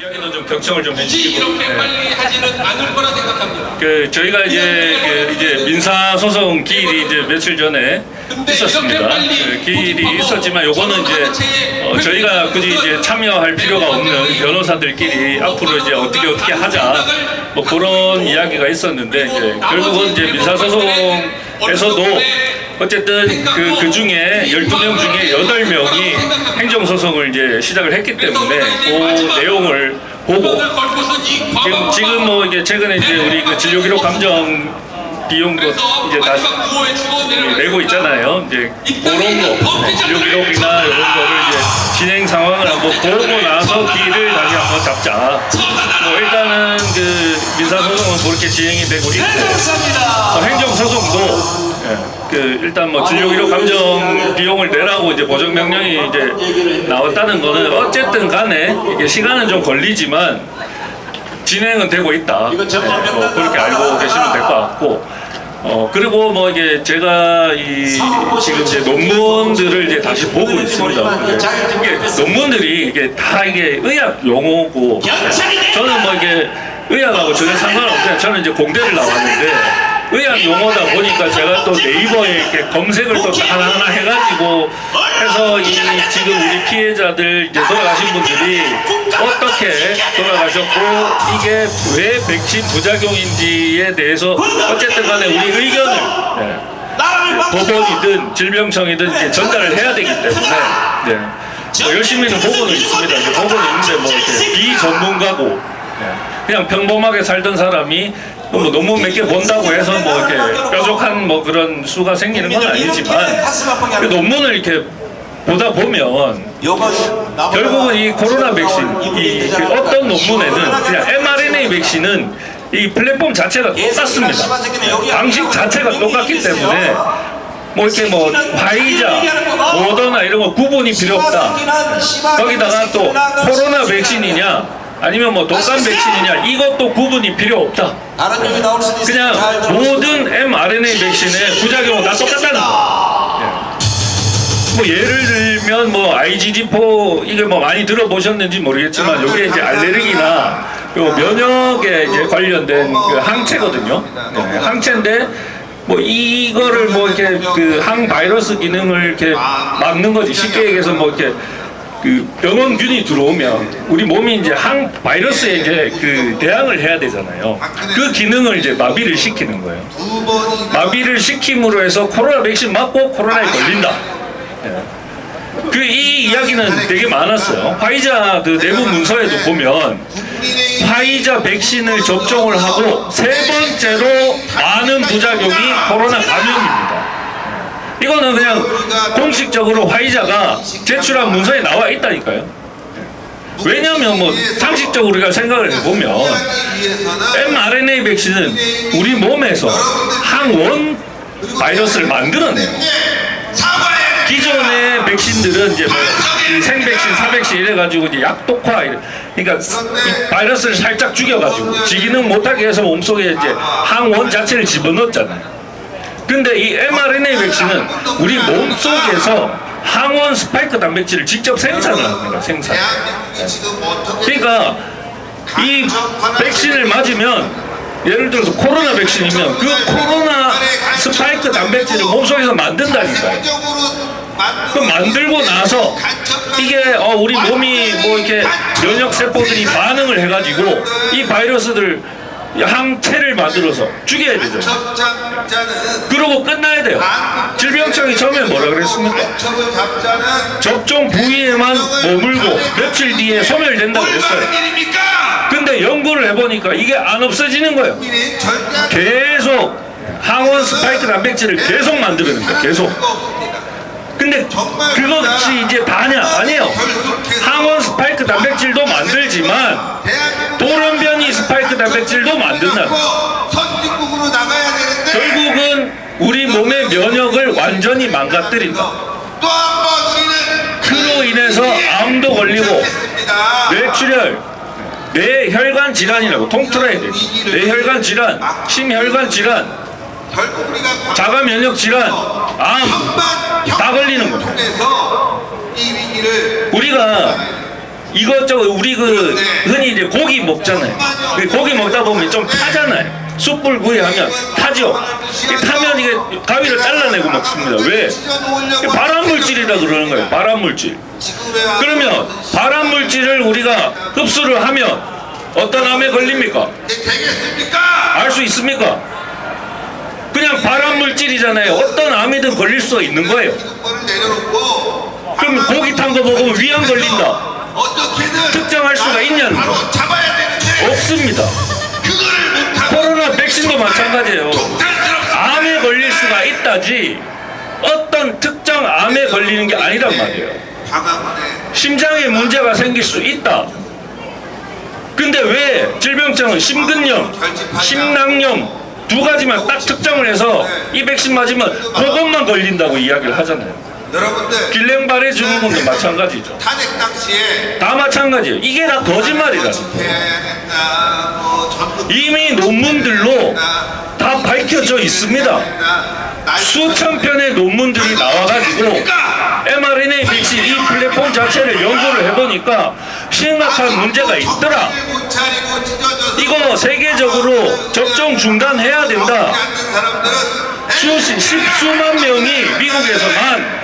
이야기도 좀 경청을 좀 굳이 해주시고 이렇게 네. 빨리 하지는 않을 거라 생각합니다. 그 저희가 이제 그 이제 민사 소송 기일이 이제 며칠 전에 있었습니다. 그 기일이 있었지만 요거는 이제 어, 저희가 굳이 이제 참여할 필요가 없는 변호사들끼리 앞으로 이제 어떻게 어떻게 하자 뭐 그런 이야기가 있었는데 이제 결국은 이제 민사 소송에서도 어쨌든 그, 그 중에 12명 중에 8명이 행정소송을 이제 시작을 했기 때문에 그 내용을 보고 지금, 지금 뭐 이게 최근에 이제 우리 그 진료기록 감정 비용도 이제 다시 내고 있잖아요. 이제 그런 거 진료기록이나 이런 거를 이제 진행 상황을 한번 보고 나서 기일을 다시 한번 잡자. 뭐 일단은 그 민사소송은 그렇게 진행이 되고 있고 어, 행정소송도 예, 그 일단 뭐 진료기록 감정 비용을 내라고 이제 보정 명령이 이제 나왔다는 거는 어쨌든 간에 이게 시간은 좀 걸리지만 진행은 되고 있다. 예, 뭐 그렇게 알고 계시면 될 것 같고. 어 그리고 뭐 이게 제가 이 지금 이제 논문들을 이제 다시 보고 있습니다. 근데 이게 논문들이 이게 다 이게 의학 용어고 저는 뭐 이게 의학하고 전혀 상관없어요. 저는 이제 공대를 나왔는데 의학 용어다 보니까 제가 또 네이버에 이렇게 검색을 또 하나하나 해가지고 해서 이 지금 우리 피해자들 이제 돌아가신 분들이 어떻게 돌아가셨고 이게 왜 백신 부작용인지에 대해서 어쨌든 간에 우리 의견을 예, 법원이든 질병청이든 이제 전달을 해야 되기 때문에 네. 뭐 열심히는 보고는 있습니다. 보고는 있는데 뭐 이렇게 비전문가고 예, 그냥 평범하게 살던 사람이 뭐 논문 몇 개 본다고 해서 뭐 이렇게 뾰족한 뭐 그런 수가 생기는 건 아니지만 그 논문을 이렇게 보다 보면 결국은 이 코로나 백신 이 그 어떤 논문에는 그냥 mRNA 백신은 이 플랫폼 자체가 똑같습니다. 방식 자체가 똑같기 때문에 뭐 이렇게 뭐 화이자, 모더나 이런 거 구분이 필요 없다. 거기다가 또 코로나 백신이냐 아니면 뭐 독감 백신이냐 이것도 구분이 필요 없다. 그냥. 모든 mRNA 백신의 부작용은 다 똑같다는 거. 뭐 예를 들면 뭐 IgG4 이게 뭐 많이 들어보셨는지 모르겠지만 이게 이제 알레르기나 요 면역에 이제 관련된 그 항체거든요. 네, 항체인데 뭐 이거를 뭐 이렇게 그 항바이러스 기능을 이렇게 막는 거지 쉽게 얘기해서 뭐 이렇게 그 병원균이 들어오면 우리 몸이 이제 항 바이러스에 이제 그 대항을 해야 되잖아요. 그 기능을 이제 마비를 시키는 거예요. 마비를 시킴으로 해서 코로나 백신 맞고 코로나에 걸린다. 그이 이야기는 되게 많았어요. 화이자 그 내부 문서에도 보면 화이자 백신을 접종을 하고 세 번째로 많은 부작용이 코로나 감염입니다. 이거는 그냥 공식적으로 화이자가 제출한 문서에 나와 있다니까요. 왜냐하면 뭐 상식적으로 우리가 생각을 해보면 위해서는 mRNA 백신은 우리 몸에서 항원 바이러스를 만들어내요. 사과해야 돼. 기존의 백신들은 이제 뭐이 생백신, 사백신 이래가지고 이제 약독화, 이래. 그러니까 이 바이러스를 살짝 죽여가지고 지기능 못하게 해서 몸속에 이제 항원 자체를 집어넣었잖아요. 근데 이 mRNA 백신은 우리 몸 속에서 항원 스파이크 단백질을 직접 생산을 합니다. 생산. 어떻게 그러니까 이 백신을 맞으면 예를 들어서 코로나 백신이면 그 코로나 스파이크 단백질을 몸속에서 만든다니까요. 그 만들고 나서 이게 어, 우리 몸이 뭐 이렇게 면역 세포들이 반응을 해가지고 이 바이러스들 항체를 만들어서 죽여야 되죠. 그러고 끝나야 돼요. 질병청이 처음에 뭐라 그랬습니까? 접종 부위에만 머물고 며칠 뒤에 소멸된다고 그랬어요. 근데 연구를 해보니까 이게 안 없어지는 거예요. 계속 항원 스파이크 단백질을 계속 만들어낸 거예요. 계속. 근데 그것이 이제 다냐? 아니에요. 항원 스파이크 단백질도 만들지만 돌연변이 스파이크 단백질도 만든다. 결국은 우리 몸의 면역을 완전히 망가뜨린다. 그로 인해서 암도 걸리고. 뇌출혈, 뇌혈관 질환이라고 통틀어야 돼. 뇌혈관 질환, 심혈관 질환, 자가 면역 질환, 암 다 걸리는 거예요. 우리가 이것저것 우리 그 흔히 이제 고기 먹잖아요. 그 고기 먹다 보면 좀 타잖아요. 숯불 구이 하면 타죠. 이 타면 이게 가위를 잘라내고 먹습니다. 왜? 발암 물질이라 그러는 거예요. 발암 물질. 그러면 발암 물질을 우리가 흡수를 하면 어떤 암에 걸립니까? 알 수 있습니까? 그냥 발암 물질이잖아요. 어떤 암이든 걸릴 수가 있는 거예요. 그럼 고기 탄 거 먹으면 위암 걸린다. 특정할 수가 있냐는 거. 없습니다. 코로나 백신도 마찬가지예요. 암에 걸릴 수가 있다지 어떤 특정 암에 걸리는 게 아니란 말이에요. 심장에 문제가 생길 수 있다. 근데 왜 질병청은 심근염, 심낭염 두 가지만 딱 특정을 해서 이 백신 맞으면 그것만 걸린다고 이야기를 하잖아요. 여러분들 길랭발해 주는 분도 마찬가지죠. 탄핵 당시에 다 마찬가지예요. 이게 다 전국 이미 논문들로 다 밝혀져 있습니다. 수천 편의 논문들이 나와가지고 mRNA 백신 이 플랫폼 자체를 연구를 해보니까 심각한 문제가 있더라. 이거 세계적으로 접종 중단해야 된다. 수십, 십수만 명이 미국에서만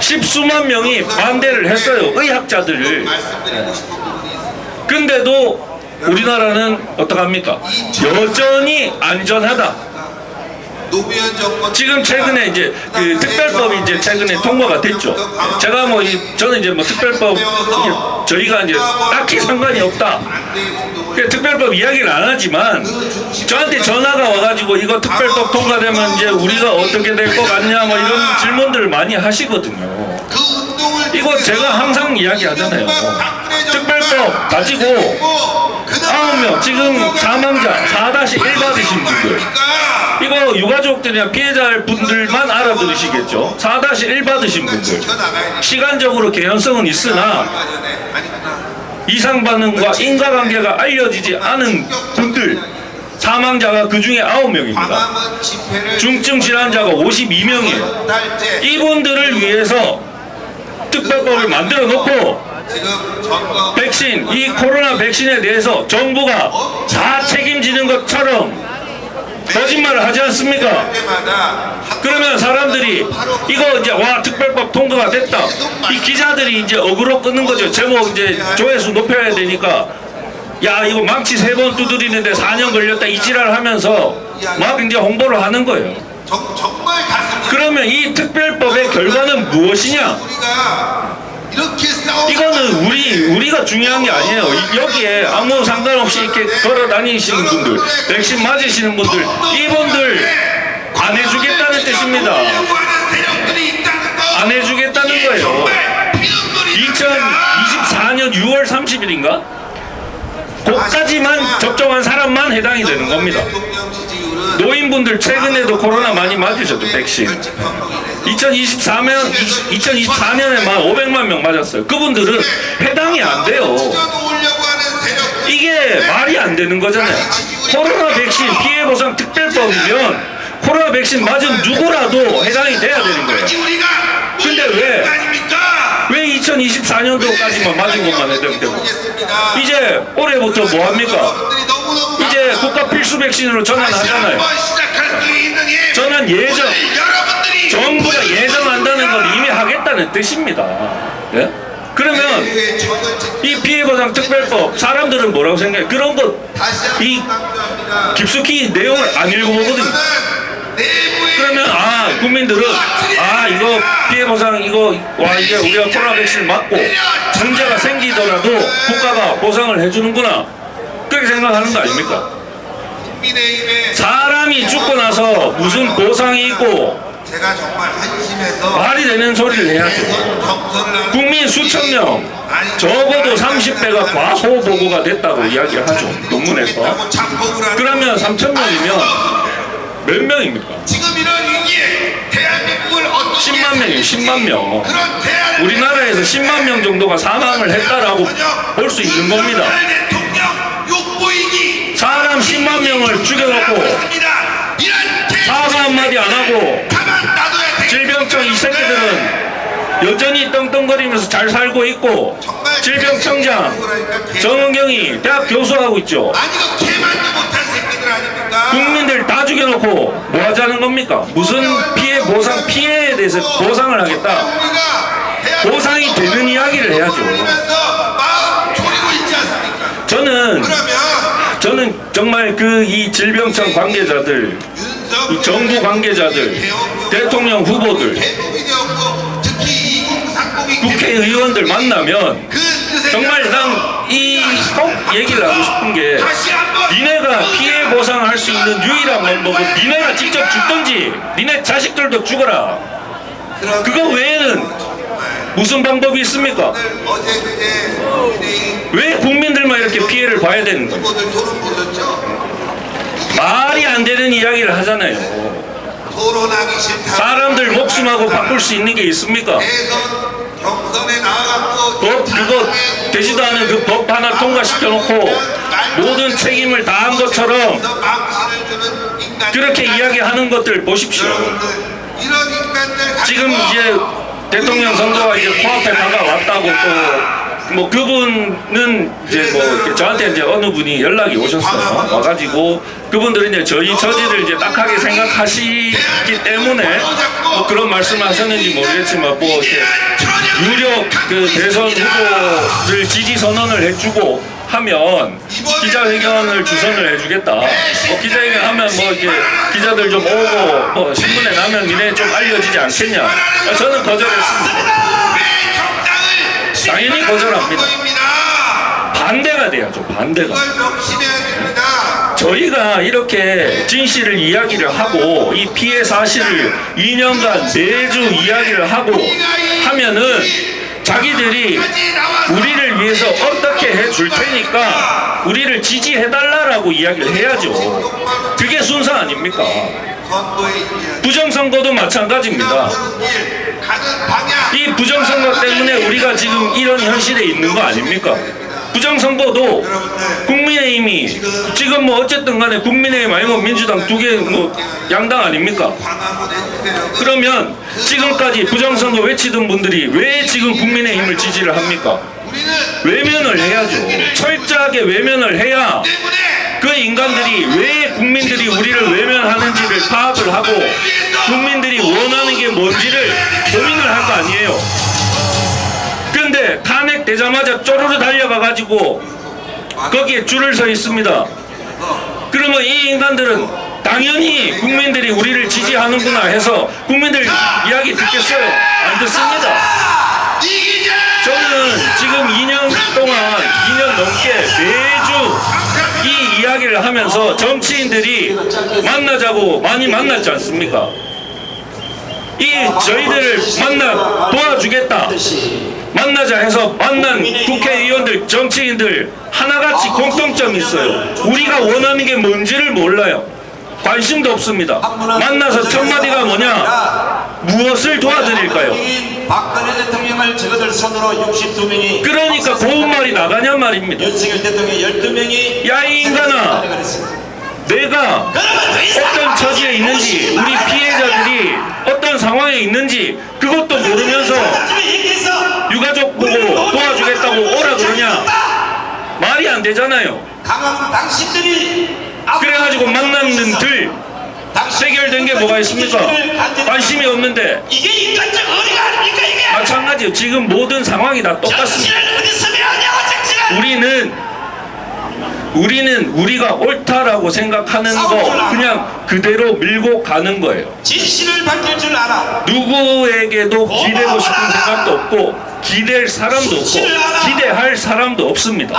십수만 명이 반대를 했어요. 의학자들을. 근데도 우리나라는 어떡합니까? 여전히 안전하다. 지금 최근에 이제 그 특별법이 이제 최근에 통과가 됐죠. 제가 뭐 이, 저는 이제 뭐 특별법 저희가 이제 딱히 상관이 없다. 그 특별법 이야기를 안 하지만 저한테 전화가 와가지고 이거 특별법 통과되면 이제 우리가 어떻게 될 것 같냐 뭐 이런 질문들을 많이 하시거든요. 그 이거 제가 항상 이야기하잖아요. 특별법 가지고 아홉 명 지금 사망자 4-1 받으신 분들 이거 유가족들이나 피해자 분들만 알아들으시겠죠. 4-1 받으신 분들. 시간적으로 개연성은 있으나 이상 반응과 인과관계가 알려지지 않은 분들 사망자가 그 중에 9명입니다. 광화문 집회를 중증 질환자가 52명이에요. 달째. 이분들을 위해서 특별법을 만들어 놓고 백신, 이 코로나 백신에 대해서 정부가 다 책임지는 것처럼 거짓말을 하지 않습니까? 그러면 사람들이 이거 이제 와 특별법 통과가 됐다. 이 기자들이 이제 어그로 끊는 거죠. 제목 이제 조회수 높여야 되니까 야 이거 망치 세 번 두드리는데 4년 걸렸다 이 지랄 하면서 막 이제 홍보를 하는 거예요. 그러면 이 특별법의 결과는 무엇이냐? 싸우 이거는 우리 우리가 중요한 게 아니에요. 이- 여기에 아무 상관없이 이렇게 걸어 다니시는 분들, 백신 맞으시는 분들, 이분들 안 해주겠다는 뜻입니다. 안 해주겠다는 거예요. 2024년 6월 30일인가? 그까지만 접종한 사람만 해당이 되는 겁니다. 노인분들 최근에도 코로나 많이 맞으셨죠, 백신. 2024년 2024년에만 500만 명 맞았어요. 그분들은 해당이 안 돼요. 이게 말이 안 되는 거잖아요. 코로나 백신 피해 보상 특별법이면 코로나 백신 맞은 누구라도 해당이 돼야 되는 거예요. 근데 왜? 왜 2024년도까지만 맞은 것만 해당되고 모르겠습니다. 이제 올해부터 뭐 합니까? 이제 국가 필수 백신으로 전환하잖아요. 전환 예정. 정부가 예정한다는 건 이미 하겠다는 뜻입니다. 예? 그러면 이 피해보상 특별법 사람들은 뭐라고 생각해? 그런 것 다시 한번 이 강조합니다. 깊숙이 내용을 안 읽어보거든요. 그러면 아 국민들은 아 이거 피해보상 이거 와 이게 우리가 코로나 백신 맞고 문제가 생기더라도 국가가 보상을 해주는구나 그렇게 생각하는 거 아닙니까? 사람이 죽고 나서 무슨 보상이 있고 제가 정말 한심해서 말이 되는 소리를 경선을 하는 국민 수천 명 적어도 30배가 과소 보고가 됐다고 이야기를 하죠 논문에서. 그러면 3천 명이면 몇 명입니까? 지금 이런 위기에 대한민국을 어떻게 10만 명이에요 10만 명. 그런 대한 우리나라에서 10만 명 정도가 사망을 했다라고 볼 수 있는 겁니다. 대통령 욕보이기 사람 10만 명을 죽여놓고 사과 한마디 안 하고 질병청 이 새끼들은 여전히 떵떵거리면서 잘 살고 있고 질병청장 정은경이 대학 교수하고 있죠. 아니 그 개만도 못한 새끼들 아닙니까? 국민들 다 죽여놓고 뭐 하자는 겁니까? 무슨 피해 보상 피해에 대해서 보상을 하겠다. 보상이 되는 이야기를 해야죠. 저는 저는 정말 그 이 질병청 관계자들, 이 정부 관계자들, 대통령 후보들, 대국이 되었고 특히 2030이 국회의원들 만나면 정말 난 이 꼭 얘기를 하고 싶은 게 니네가 피해 보상을 할수 있는 유일한 방법은 니네가 직접 죽든지 니네 자식들도 죽어라. 그거 외에는 무슨 방법이 있습니까? 어제 그제 국민의힘 왜 국민들만 이렇게 피해를 봐야 되는 거예요? 말이 안 되는 이야기를 하잖아요. 사람들 목숨하고 바꿀 수 있는 게 있습니까? 법 그거 되지도 않은 그 법 하나 통과시켜 놓고 모든 책임을 다한 것처럼 그렇게 이야기하는 것들 보십시오. 지금 이제 대통령 선거가 이제 코앞에 다가왔다고 또 뭐 그분은 이제 뭐 저한테 이제 어느 분이 연락이 오셨어요. 와가지고 그분들은 이제 저희 처지를 이제 딱하게 생각하시기 때문에 뭐 그런 말씀을 하셨는지 모르겠지만 뭐 이렇게 유력 그 대선 후보를 지지 선언을 해주고 하면 기자회견을 주선을 해주겠다. 뭐 기자회견 하면 뭐 이렇게 기자들 좀 오고 뭐 신문에 나면 니네 좀 알려지지 않겠냐. 아, 저는 거절했습니다. 당연히 거절합니다. 반대가 돼야죠. 반대가. 저희가 이렇게 진실을 이야기를 하고 이 피해 사실을 2년간 매주 이야기를 하고 하면은 자기들이 우리를 위해서 어떻게 해줄 테니까 우리를 지지해달라라고 이야기를 해야죠. 그게 순서 아닙니까? 부정선거도 마찬가지입니다. 이 부정선거 때문에 우리가 지금 이런 현실에 있는 거 아닙니까? 부정선거도 국민의힘이 지금 뭐 어쨌든 간에 국민의힘 아니면 민주당 두 개 뭐 양당 아닙니까? 그러면 지금까지 부정선거 외치던 분들이 왜 지금 국민의힘을 지지를 합니까? 외면을 해야죠. 철저하게 외면을 해야 그 인간들이 왜 국민들이 우리를 외면하는지를 파악을 하고 국민들이 원하는 게 뭔지를 고민을 할 거 아니에요. 근데 탄핵 되자마자 쪼르르 달려가 가지고 거기에 줄을 서 있습니다. 그러면 이 인간들은 당연히 국민들이 우리를 지지하는구나 해서 국민들 이야기 듣겠어요? 안 듣습니다. 저는 지금 2년 동안 2년 넘게 매주 이 이야기를 하면서 정치인들이 만나자고 많이 만났지 않습니까? 이 저희들을 만나 도와주겠다. 만나자 해서 만난 국회의원들, 정치인들 하나같이 공통점이 있어요. 우리가 원하는 게 뭔지를 몰라요. 관심도 없습니다. 만나서 첫 마디가 뭐냐? 무엇을 도와드릴까요? 박근혜 대통령을 저것들 손으로 62명이 그러니까 고운 말이 나가냐 말입니다. 윤석열 대통령 12명이 야, 이 인간아. 내가 어떤 처지에 있는지 우리 피해자들이 어떤 상황에 있는지 그것도 모르면서 유가족 보고 도와주겠다고 오라 그러냐? 말이 안 되잖아요. 그래가지고 만났는 들 해결된 게 뭐가 있습니까? 관심이 없는데. 이게 인간적 어리가 아닙니까 이게? 마찬가지요. 지금 모든 상황이 다 똑같습니다. 우리는 우리는 우리가 옳다라고 생각하는 거 그냥 그대로 밀고 가는 거예요. 진실을 밝힐 줄 알아. 누구에게도 기대고 싶은 생각도 없고 기댈 사람도 없고 기대할 사람도 없습니다.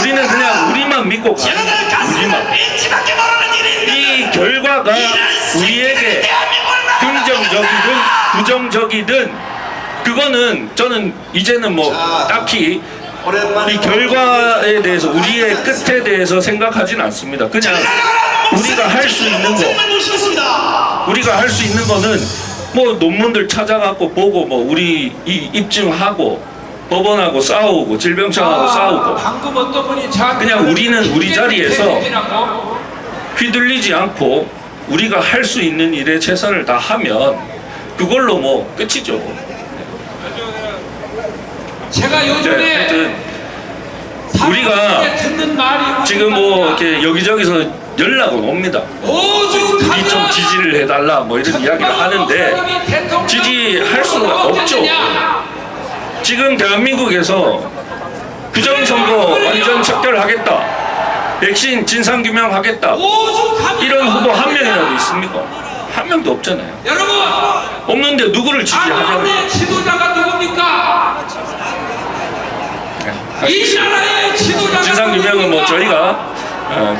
우리는 그냥 우리만 믿고 가는 저놈들 거예요. 가슴을 우리만. 이 결과가 우리에게 긍정적이든 부정적이든 그거는 저는 이제는 뭐 딱히 이 결과에 대해서 우리의 끝에 대해서 생각하진 않습니다. 그냥 우리가 할 수 있는 거 우리가 할 수 있는 거는 뭐 논문들 찾아갖고 보고 뭐 우리 이 입증하고 법원하고 싸우고 질병청하고 싸우고 방금 어떤 분이 저한테 그냥 우리는 우리 자리에서 고 휘둘리지 않고 우리가 할 수 있는 일에 최선을 다하면 그걸로 뭐 끝이죠. 제가 네, 요즘에 하여튼 우리가 사람들에게 듣는 말이 지금 뭐 이렇게 여기저기서 연락은 옵니다. 오죽하면 이좀 지지를 해달라 뭐 이런 이야기를 하는데 지지할 수가 없죠. 지금 대한민국에서 부정선거 완전 척결하겠다. 백신 진상규명 하겠다. 이런 후보 한 명이라도 있습니까? 한 명도 없잖아요. 여러분 없는데 누구를 지지하냐고. 안원의 지도자가 누굽니까? 이 나라의 지도자가 진상규명은 뭐? 저희가 어,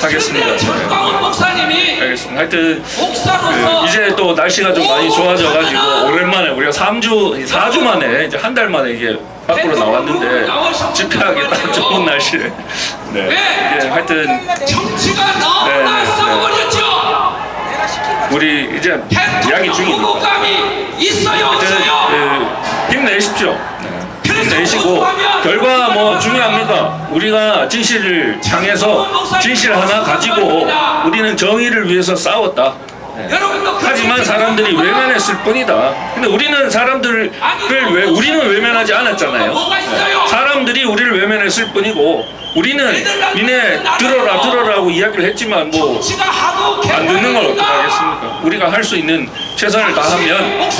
하겠습니다. 전광훈 목사님이 알겠습니다. 하여튼 목사로서 그 이제 또 날씨가 좀 많이 좋아져가지고 오랜만에 우리가 3주, 4주 만에 이제 한 달 만에 이게 밖으로 나왔는데 집회하기 딱 좋은 날씨에 네. 이게 하여튼 정치가 너무나 네, 네. 썩어버렸죠. 우리 이제 이야기 후보감이 있어요 없어요? 그 힘내십시오. 네. 힘내시고 결과 뭐 중요합니까? 우리가 진실을 향해서 진실 하나 가지고 우리는 정의를 위해서 싸웠다. 네. 하지만 사람들이? 외면했을 뿐이다. 근데 우리는 사람들을 왜 우리는 외면하지 않았잖아요. 네. 사람들이 우리를 외면했을 뿐이고 우리는 니네 들어라 들어라고 이야기를 했지만 뭐 안 듣는 걸 개판이니까 어떡하겠습니까? 우리가 할 수 있는 최선을 다하면.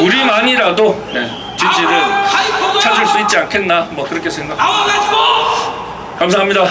우리만이라도 네, 가이코가 찾을 수 있지 않겠나 뭐 그렇게 생각. 나와가지고 감사합니다.